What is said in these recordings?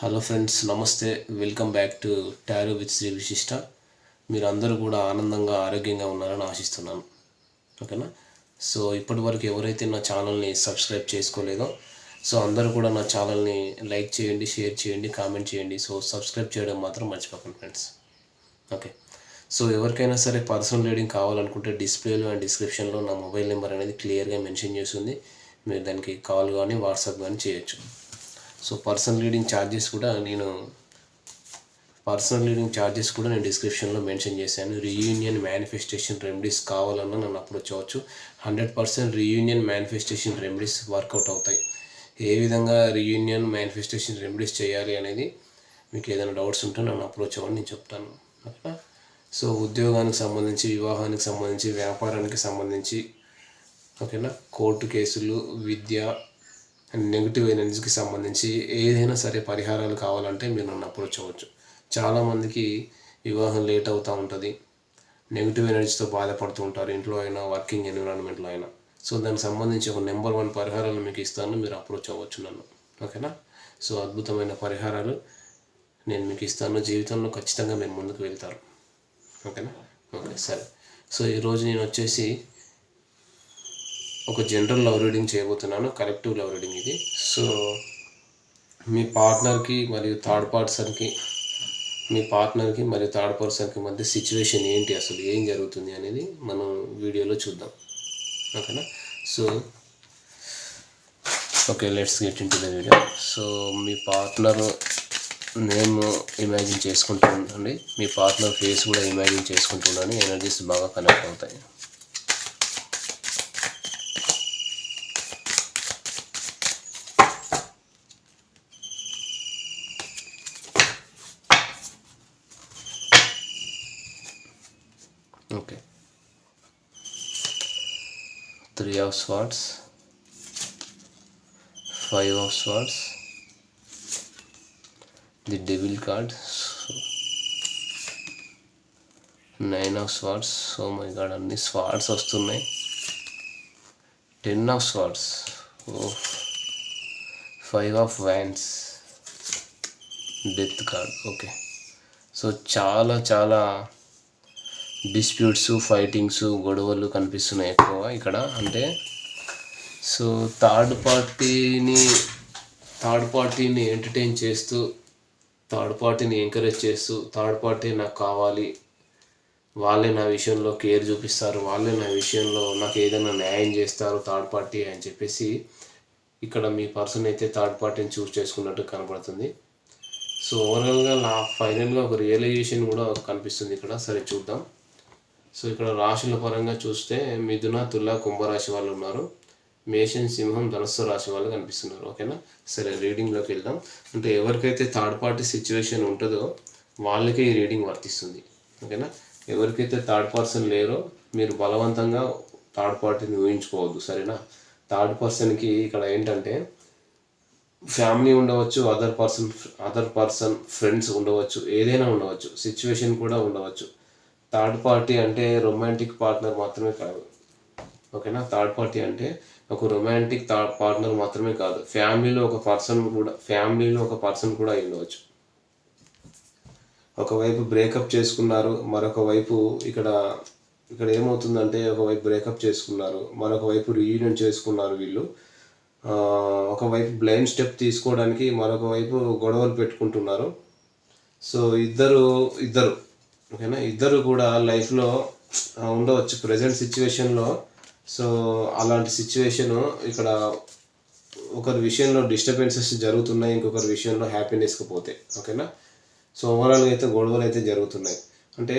Hello friends నమస్తే. Welcome back to tarot with Shri Vishishta మీరు అందరూ కూడా ఆనందంగా ఆరోగ్యంగా ఉన్నారని ఆశిస్తున్నాను. ఓకేనా? సో ఇప్పటి వరకు ఎవరైతే నా ఛానల్ని సబ్స్క్రైబ్ చేసుకోలేదో సో అందరూ కూడా నా ఛానల్ని లైక్ చేయండి షేర్ చేయండి కామెంట్ చేయండి. సో సబ్స్క్రైబ్ చేయడం మాత్రం మర్చిపోకండి ఫ్రెండ్స్ ఓకే? సో ఎవరికైనా సరే పర్సనల్ రీడింగ్ కావాలనుకుంటే డిస్ప్లేలో అండ్ డిస్క్రిప్షన్లో నా మొబైల్ నెంబర్ అనేది క్లియర్గా మెన్షన్ చేస్తుంది మీరు దానికి కాల్ కానీ వాట్సాప్ కానీ చేయొచ్చు. సో పర్సనల్ రీడింగ్ ఛార్జెస్ కూడా నేను పర్సనల్ రీడింగ్ ఛార్జెస్ కూడా నేను డిస్క్రిప్షన్లో మెన్షన్ చేశాను. రీయూనియన్ మేనిఫెస్టేషన్ రెమెడీస్ కావాలన్నా నన్ను అప్రోచ్ అవ్వచ్చు. Hundred percent reunion manifestation remedies work out అవుతాయి. ఏ విధంగా రీయూనియన్ మేనిఫెస్టేషన్ రెమెడీస్ చేయాలి అనేది మీకు ఏదైనా డౌట్స్ ఉంటే నన్ను అప్రోచ్ అవ్వండి నేను చెప్తాను. ఓకేనా? సో ఉద్యోగానికి సంబంధించి వివాహానికి సంబంధించి వ్యాపారానికి సంబంధించి ఓకేనా? కోర్టు కేసులు విద్య అండ్ నెగిటివ్ ఎనర్జీకి సంబంధించి ఏదైనా సరే పరిహారాలు కావాలంటే మీరు నన్ను అప్రోచ్ అవ్వచ్చు. చాలామందికి వివాహం లేట్ అవుతూ ఉంటుంది. నెగిటివ్ ఎనర్జీతో బాధపడుతూ ఉంటారు ఇంట్లో అయినా వర్కింగ్ ఎన్విరాన్మెంట్లో అయినా. సో దానికి సంబంధించి ఒక నెంబర్ వన్ పరిహారాలు మీకు ఇస్తాను మీరు అప్రోచ్ అవ్వచ్చు నన్ను. ఓకేనా? సో అద్భుతమైన పరిహారాలు నేను మీకు ఇస్తాను. జీవితంలో ఖచ్చితంగా మీరు ముందుకు వెళ్తారు. ఓకేనా? ఓకే సరే. సో ఈరోజు నేను వచ్చేసి ఒక జనరల్ లవ్ రీడింగ్ చేయబోతున్నాను కలెక్టివ్ లవ్ రీడింగ్ ఇది. సో మీ పార్ట్నర్కి మరియు థర్డ్ పర్సన్కి మీ పార్ట్నర్కి మరియు థర్డ్ పర్సన్కి మధ్య సిచ్యువేషన్ ఏంటి అసలు ఏం జరుగుతుంది అనేది మనం వీడియోలో చూద్దాం. ఓకేనా? So okay let's get into the video so me partner name imagine చేసుకుంటూ ఉండండి. మీ పార్ట్నర్ ఫేస్ కూడా ఇమాజిన్ చేసుకుంటూ ఉండండి. ఎనర్జీస్ బాగా కనెక్ట్ అవుతాయి. Okay three of swords five of swords the devil card nine of swords so my god అన్ని swords వస్తున్నాయి. Ten of swords oh five of wands death card okay so చాలా చాలా disputes fightings గొడవలు కనిపిస్తున్నాయి ఎక్కువ ఇక్కడ. అంటే సో థర్డ్ పార్టీని థర్డ్ పార్టీని ఎంటర్టైన్ చేస్తూ థర్డ్ పార్టీని ఎంకరేజ్ చేస్తూ థర్డ్ పార్టీ నాకు కావాలి వాళ్ళే నా విషయంలో కేర్ చూపిస్తారు వాళ్ళే నా విషయంలో నాకు ఏదైనా న్యాయం చేస్తారు థర్డ్ పార్టీ అని చెప్పేసి ఇక్కడ మీ పర్సన్ అయితే థర్డ్ పార్టీని చూస్ చేసుకున్నట్టు కనబడుతుంది. సో ఓవరాల్గా నా ఫైనల్గా ఒక రియలైజేషన్ కూడా కనిపిస్తుంది ఇక్కడ. సరే చూద్దాం. సో ఇక్కడ రాశుల పరంగా చూస్తే మిథున తుల కుంభరాశి వాళ్ళు ఉన్నారు. మేషన్ సింహం ధనస్సు రాశి వాళ్ళు కనిపిస్తున్నారు. ఓకేనా? సరే రీడింగ్లోకి వెళ్దాం. అంటే ఎవరికైతే థర్డ్ పార్టీ సిచ్యువేషన్ ఉంటుందో వాళ్ళకే ఈ రీడింగ్ వర్తిస్తుంది. ఓకేనా? ఎవరికైతే థర్డ్ పర్సన్ లేరో మీరు బలవంతంగా థర్డ్ పార్టీని ఊహించుకోవద్దు. సరేనా? థర్డ్ పర్సన్కి ఇక్కడ ఏంటంటే ఫ్యామిలీ ఉండవచ్చు other person other person friends ఉండవచ్చు ఏదైనా ఉండవచ్చు. సిచ్యువేషన్ కూడా ఉండవచ్చు. థర్డ్ పార్టీ అంటే రొమాంటిక్ పార్ట్నర్ మాత్రమే కాదు. ఓకేనా? థర్డ్ పార్టీ అంటే ఒక రొమాంటిక్ థర్డ్ పార్ట్నర్ మాత్రమే కాదు. ఫ్యామిలీలో ఒక పర్సన్ కూడా ఫ్యామిలీలో ఒక పర్సన్ కూడా ఉండవచ్చు. ఒకవైపు బ్రేకప్ చేసుకున్నారు మరొక వైపు ఇక్కడ ఇక్కడ ఏమవుతుందంటే ఒకవైపు బ్రేకప్ చేసుకున్నారు మరొక వైపు రీయూనియన్ చేసుకున్నారు వీళ్ళు. ఒకవైపు బ్లైండ్ స్టెప్ తీసుకోవడానికి మరొక వైపు గొడవలు పెట్టుకుంటున్నారు. సో ఇద్దరు ఇద్దరు ఓకేనా ఇద్దరు కూడా లైఫ్లో ఉండవచ్చు. ప్రజెంట్ సిచ్యువేషన్లో సో అలాంటి సిచ్యువేషన్ ఇక్కడ ఒకరి విషయంలో డిస్టర్బెన్సెస్ జరుగుతున్నాయి ఇంకొకరి విషయంలో హ్యాపీనెస్కి పోతే. ఓకేనా? సో ఓవరాల్గా అయితే గొడవలు అయితే జరుగుతున్నాయి. అంటే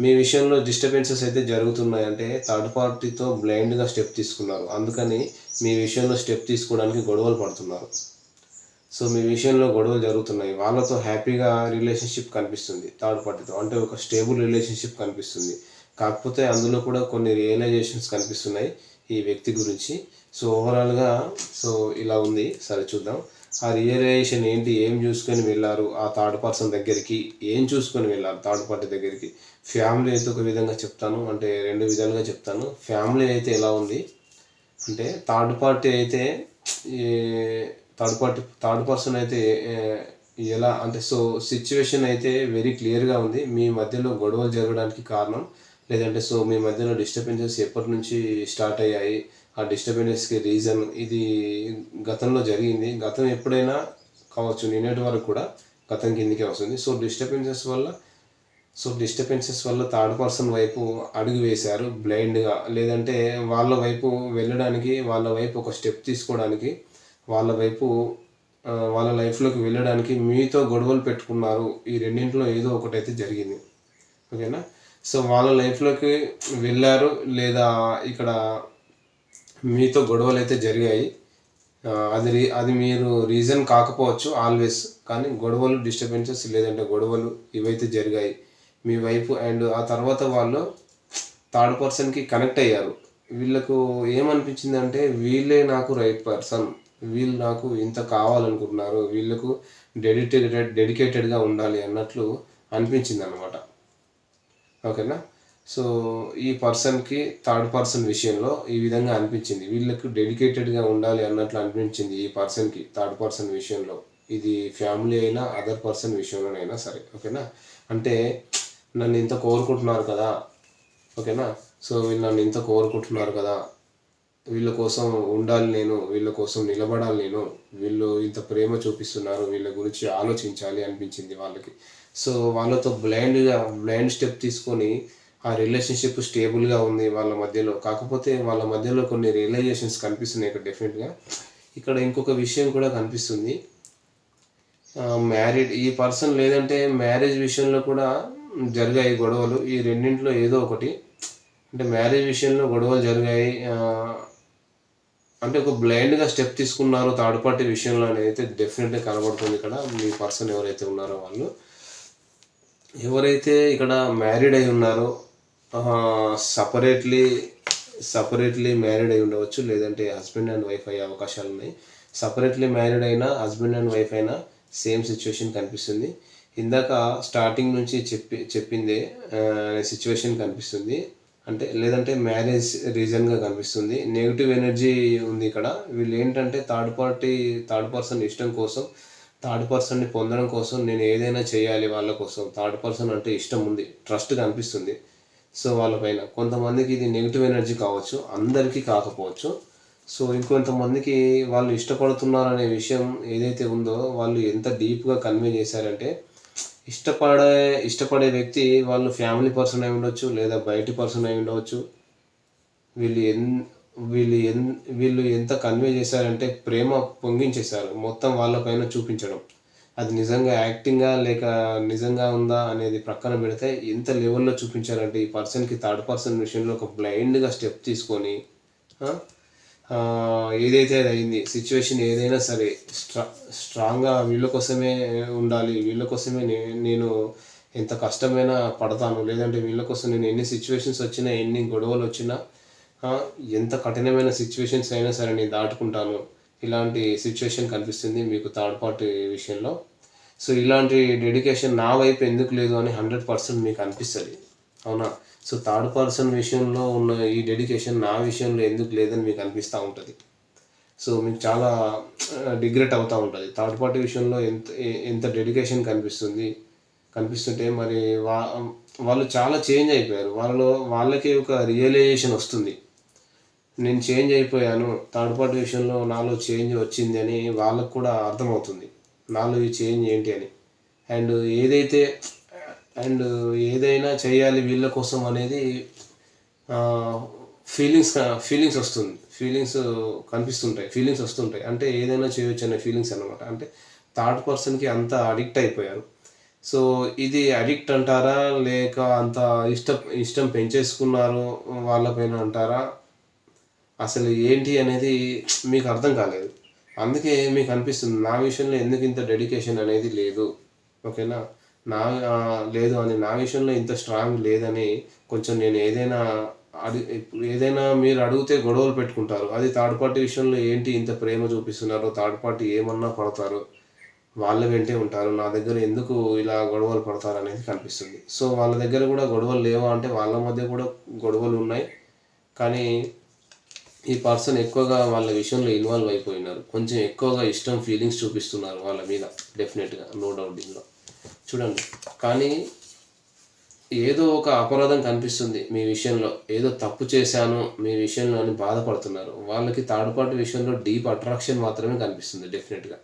మీ విషయంలో డిస్టర్బెన్సెస్ అయితే జరుగుతున్నాయి. అంటే థర్డ్ పార్టీతో బ్లైండ్గా స్టెప్ తీసుకున్నారు. అందుకని మీ విషయంలో స్టెప్ తీసుకోవడానికి గొడవలు పడుతున్నారు. సో మీ విషయంలో గొడవలు జరుగుతున్నాయి. వాళ్ళతో హ్యాపీగా రిలేషన్షిప్ కనిపిస్తుంది థర్డ్ పార్టీతో. అంటే ఒక స్టేబుల్ రిలేషన్షిప్ కనిపిస్తుంది. కాకపోతే అందులో కూడా కొన్ని రియలైజేషన్స్ కనిపిస్తున్నాయి ఈ వ్యక్తి గురించి. సో ఓవరాల్గా సో ఇలా ఉంది. సరే చూద్దాం. ఆ రియలైజేషన్ ఏంటి? ఏం చూసుకొని వెళ్ళారు? ఆ థర్డ్ పర్సన్ దగ్గరికి ఏం చూసుకొని వెళ్ళారు? థర్డ్ పార్టీ దగ్గరికి. ఫ్యామిలీ అయితే ఒక విధంగా చెప్తాను. అంటే రెండు విధాలుగా చెప్తాను. ఫ్యామిలీ అయితే ఎలా ఉంది? అంటే థర్డ్ పార్టీ అయితే ఈ థర్డ్ పార్టీ థర్డ్ పర్సన్ అయితే ఎలా అంటే సో సిచ్యువేషన్ అయితే వెరీ క్లియర్గా ఉంది. మీ మధ్యలో గొడవలు జరగడానికి కారణం లేదంటే సో మీ మధ్యలో డిస్టర్బెన్సెస్ ఎప్పటి నుంచి స్టార్ట్ అయ్యాయి ఆ డిస్టర్బెన్సెస్కి రీజన్ ఇది గతంలో జరిగింది. గతం ఎప్పుడైనా కావచ్చు నిన్నటి వరకు కూడా గతం కిందికే వస్తుంది. సో డిస్టర్బెన్సెస్ వల్ల సో డిస్టర్బెన్సెస్ వల్ల థర్డ్ పర్సన్ వైపు అడుగు వేశారు బ్లైండ్గా లేదంటే వాళ్ళ వైపు వెళ్ళడానికి వాళ్ళ వైపు ఒక స్టెప్ తీసుకోవడానికి వాళ్ళ వైపు వాళ్ళ లైఫ్లోకి వెళ్ళడానికి మీతో గొడవలు పెట్టుకున్నారు. ఈ రెండింటిలో ఏదో ఒకటైతే జరిగింది. ఓకేనా? సో వాళ్ళ లైఫ్లోకి వెళ్ళారు. లేదా ఇక్కడ మీతో గొడవలు అయితే జరిగాయి అది రీ అది మీరు రీజన్ కాకపోవచ్చు ఆల్వేస్ కానీ గొడవలు డిస్టర్బెన్సెస్ లేదంటే గొడవలు ఇవైతే జరిగాయి. మీ వైపు అండ్ ఆ తర్వాత వాళ్ళు థర్డ్ పర్సన్కి కనెక్ట్ అయ్యారు. వీళ్ళకు ఏమనిపించింది అంటే వీళ్ళే నాకు రైట్ పర్సన్ వీళ్ళు నాకు ఇంత కావాలనుకుంటున్నారు వీళ్ళకు డెడికేటెడ్ డెడికేటెడ్గా ఉండాలి అన్నట్లు అనిపించింది అనమాట ఓకేనా? సో ఈ పర్సన్కి థర్డ్ పర్సన్ విషయంలో ఈ విధంగా అనిపించింది. వీళ్ళకు డెడికేటెడ్గా ఉండాలి అన్నట్లు అనిపించింది ఈ పర్సన్కి థర్డ్ పర్సన్ విషయంలో. ఇది ఫ్యామిలీ అయినా అదర్ పర్సన్ విషయంలోనైనా సరే. ఓకేనా? అంటే నన్ను ఇంత కోరుకుంటున్నారు కదా. ఓకేనా? సో వీళ్ళు నన్ను ఇంత కోరుకుంటున్నారు కదా. వీళ్ళ కోసం ఉండాలి నేను వీళ్ళ కోసం నిలబడాలి నేను వీళ్ళు ఇంత ప్రేమ చూపిస్తున్నారు వీళ్ళ గురించి ఆలోచించాలి అనిపించింది వాళ్ళకి. సో వాళ్ళతో బ్లైండ్గా బ్లైండ్ స్టెప్ తీసుకొని ఆ రిలేషన్షిప్ స్టేబుల్గా ఉంది వాళ్ళ మధ్యలో. కాకపోతే వాళ్ళ మధ్యలో కొన్ని రియలైజేషన్స్ కనిపిస్తున్నాయి ఇక్కడ డెఫినెట్గా. ఇక్కడ ఇంకొక విషయం కూడా కనిపిస్తుంది. మ్యారీడ్ ఈ పర్సన్ లేదంటే మ్యారేజ్ విషయంలో కూడా జరిగాయి గొడవలు. ఈ రెండింటిలో ఏదో ఒకటి. అంటే మ్యారేజ్ విషయంలో గొడవలు జరిగాయి. అంటే ఒక బ్లైండ్గా స్టెప్ తీసుకున్నారో థర్డ్ పార్టీ విషయంలో అయితే డెఫినెట్గా కనబడుతుంది ఇక్కడ. మీ పర్సన్ ఎవరైతే ఉన్నారో వాళ్ళు. ఎవరైతే ఇక్కడ మ్యారీడ్ అయి ఉన్నారో సపరేట్లీ సపరేట్లీ మ్యారీడ్ అయి ఉండవచ్చు. లేదంటే హస్బెండ్ అండ్ వైఫ్ అయ్యే అవకాశాలు ఉన్నాయి. సపరేట్లీ మ్యారీడ్ అయినా హస్బెండ్ అండ్ వైఫ్ అయినా సేమ్ సిచ్యువేషన్ కనిపిస్తుంది. ఇందాక స్టార్టింగ్ నుంచి చెప్పి చెప్పిందే సిచ్యువేషన్ కనిపిస్తుంది. అంటే లేదంటే మ్యారేజ్ రీజన్గా కనిపిస్తుంది. నెగిటివ్ ఎనర్జీ ఉంది ఇక్కడ. వీళ్ళు ఏంటంటే థర్డ్ పార్టీ థర్డ్ పర్సన్ ఇష్టం కోసం థర్డ్ పర్సన్ని పొందడం కోసం నేను ఏదైనా చేయాలి వాళ్ళ కోసం. థర్డ్ పర్సన్ అంటే ఇష్టం ఉంది ట్రస్ట్ కనిపిస్తుంది. సో వాళ్ళపైన కొంతమందికి ఇది నెగిటివ్ ఎనర్జీ కావచ్చు అందరికీ కాకపోవచ్చు. సో ఇంకొంతమందికి వాళ్ళు ఇష్టపడుతున్నారు అనే విషయం ఏదైతే ఉందో వాళ్ళు ఎంత డీప్గా కన్వే చేశారంటే ఇష్టపడే ఇష్టపడే వ్యక్తి వాళ్ళు ఫ్యామిలీ పర్సన్ అయి ఉండొచ్చు లేదా బయటి పర్సన్ అయి ఉండవచ్చు వీళ్ళు ఎన్ వీళ్ళు ఎన్ వీళ్ళు ఎంత కన్వే చేశారంటే ప్రేమ పొంగించేశారు. మొత్తం వాళ్ళపైన చూపించడం. అది నిజంగా యాక్టింగా లేక నిజంగా ఉందా అనేది ప్రక్కన పెడితే ఎంత లెవెల్లో చూపించారంటే ఈ పర్సన్కి థర్డ్ పర్సన్ విషయంలో ఒక బ్లైండ్గా స్టెప్ తీసుకొని ఏదైతే అయింది సిచ్యువేషన్ ఏదైనా సరే స్ట్రా స్ట్రాంగ్గా వీళ్ళ కోసమే ఉండాలి వీళ్ళ కోసమే నే- నేను ఎంత కష్టమైనా పడతాను లేదంటే వీళ్ళ కోసం నేను ఎన్ని సిచ్యువేషన్స్ వచ్చినా ఎన్ని గొడవలు వచ్చినా ఎంత కఠినమైన సిచ్యువేషన్స్ అయినా సరే నేను దాటుకుంటాను. ఇలాంటి సిచ్యువేషన్ కనిపిస్తుంది మీకు థర్డ్ పార్టీ విషయంలో. సో ఇలాంటి డెడికేషన్ నా వైపు ఎందుకు లేదు అని హండ్రెడ్ పర్సెంట్ మీకు అనిపిస్తుంది. అవునా? సో థర్డ్ పర్సన్ విషయంలో ఉన్న ఈ డెడికేషన్ నా విషయంలో ఎందుకు లేదని మీకు అనిపిస్తూ ఉంటుంది. సో మీకు చాలా డిగ్రెట్ అవుతూ ఉంటుంది. థర్డ్ పార్టీ విషయంలో ఎంత ఎంత డెడికేషన్ కనిపిస్తుంది? కనిపిస్తుంటే మరి వా వాళ్ళు చాలా చేంజ్ అయిపోయారు. వాళ్ళలో వాళ్ళకి ఒక రియలైజేషన్ వస్తుంది. నేను చేంజ్ అయిపోయాను థర్డ్ పార్టీ విషయంలో నాలో చేంజ్ వచ్చింది అని వాళ్ళకు కూడా అర్థమవుతుంది. నాలో ఈ చేంజ్ ఏంటి అని. అండ్ ఏదైతే అండ్ ఏదైనా చేయాలి వీళ్ళ కోసం అనేది ఫీలింగ్స్ ఫీలింగ్స్ వస్తుంది. ఫీలింగ్స్ కనిపిస్తుంటాయి. ఫీలింగ్స్ వస్తుంటాయి. అంటే ఏదైనా చేయొచ్చు అనే ఫీలింగ్స్ అనమాట అంటే థర్డ్ పర్సన్కి అంత అడిక్ట్ అయిపోయారు. సో ఇది అడిక్ట్ అంటారా? లేక అంత ఇష్టం ఇష్టం పెంచేసుకున్నారు వాళ్ళపైన అంటారా? అసలు ఏంటి అనేది మీకు అర్థం కాలేదు. అందుకే మీకు అనిపిస్తుంది నా విషయంలో ఎందుకు ఇంత డెడికేషన్ అనేది లేదు? ఓకేనా? నా లేదు అని నా విషయంలో ఇంత స్ట్రాంగ్ లేదని కొంచెం నేను ఏదైనా అది ఏదైనా మీరు అడిగితే గొడవలు పెట్టుకుంటారు. అది థర్డ్ పార్టీ విషయంలో ఏంటి ఇంత ప్రేమ చూపిస్తున్నారో థర్డ్ పార్టీ ఏమన్నా పడతారు వాళ్ళ వెంటే ఉంటారు నా దగ్గర ఎందుకు ఇలా గొడవలు పడతారు అనేది కనిపిస్తుంది. సో వాళ్ళ దగ్గర కూడా గొడవలు లేవా అంటే వాళ్ళ మధ్య కూడా గొడవలు ఉన్నాయి. కానీ ఈ పర్సన్ ఎక్కువగా వాళ్ళ విషయంలో ఇన్వాల్వ్ అయిపోయినారు. కొంచెం ఎక్కువగా ఇష్టం ఫీలింగ్స్ చూపిస్తున్నారు వాళ్ళ మీద డెఫినెట్గా నో డౌట్ ఇందులో చూడండి. కానీ ఏదో ఒక అపరాధం కనిపిస్తుంది మీ విషయంలో. ఏదో తప్పు చేశాను మీ విషయంలో అని బాధపడుతున్నారు. వాళ్ళకి థర్డ్ పార్టీ విషయంలో డీప్ అట్రాక్షన్ మాత్రమే కనిపిస్తుంది డెఫినెట్గా.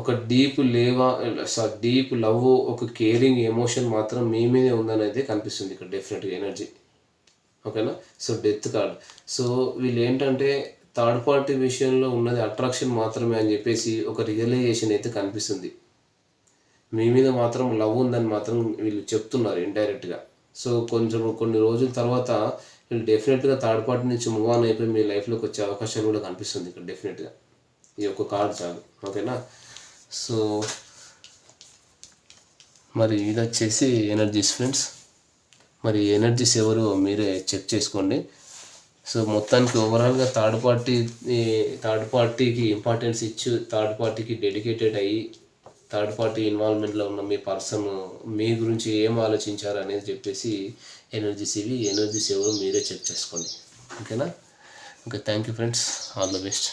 ఒక డీప్ లేవా డీప్ లవ్ ఒక కేరింగ్ ఎమోషన్ మాత్రం మీ మీదే ఉందనేది కనిపిస్తుంది ఇక్కడ డెఫినెట్గా ఎనర్జీ. ఓకేనా? So death card. సో వీళ్ళు ఏంటంటే థర్డ్ పార్టీ విషయంలో ఉన్నది అట్రాక్షన్ మాత్రమే అని చెప్పేసి ఒక రియలైజేషన్ అయితే కనిపిస్తుంది. మీ మీద మాత్రం లవ్ ఉందని మాత్రం వీళ్ళు చెప్తున్నారు ఇండైరెక్ట్గా సో కొంచెం కొన్ని రోజుల తర్వాత వీళ్ళు డెఫినెట్గా థర్డ్ పార్టీ నుంచి మూవ్ ఆన్ అయిపోయి మీ లైఫ్లోకి వచ్చే అవకాశాలు కూడా కనిపిస్తుంది ఇక్కడ డెఫినెట్గా ఈ యొక్క కార్డ్ చాలు. ఓకేనా? సో మరి ఇది వచ్చేసి ఎనర్జీస్ ఫ్రెండ్స్ మరి ఎనర్జీస్ ఎవరు మీరే చెక్ చేసుకోండి. సో మొత్తానికి ఓవరాల్గా థర్డ్ పార్టీ థర్డ్ పార్టీకి ఇంపార్టెన్స్ ఇచ్చి థర్డ్ పార్టీకి డెడికేటెడ్ అయ్యి థర్డ్ పార్టీ ఇన్వాల్వ్మెంట్లో ఉన్న మీ పర్సన్ మీ గురించి ఏం ఆలోచించారు అనేది చెప్పేసి ఎనర్జీస్ ఇవి ఎనర్జీస్ ఎవరు మీరే చెక్ చేసుకోండి. ఓకేనా okay thank you friends all the best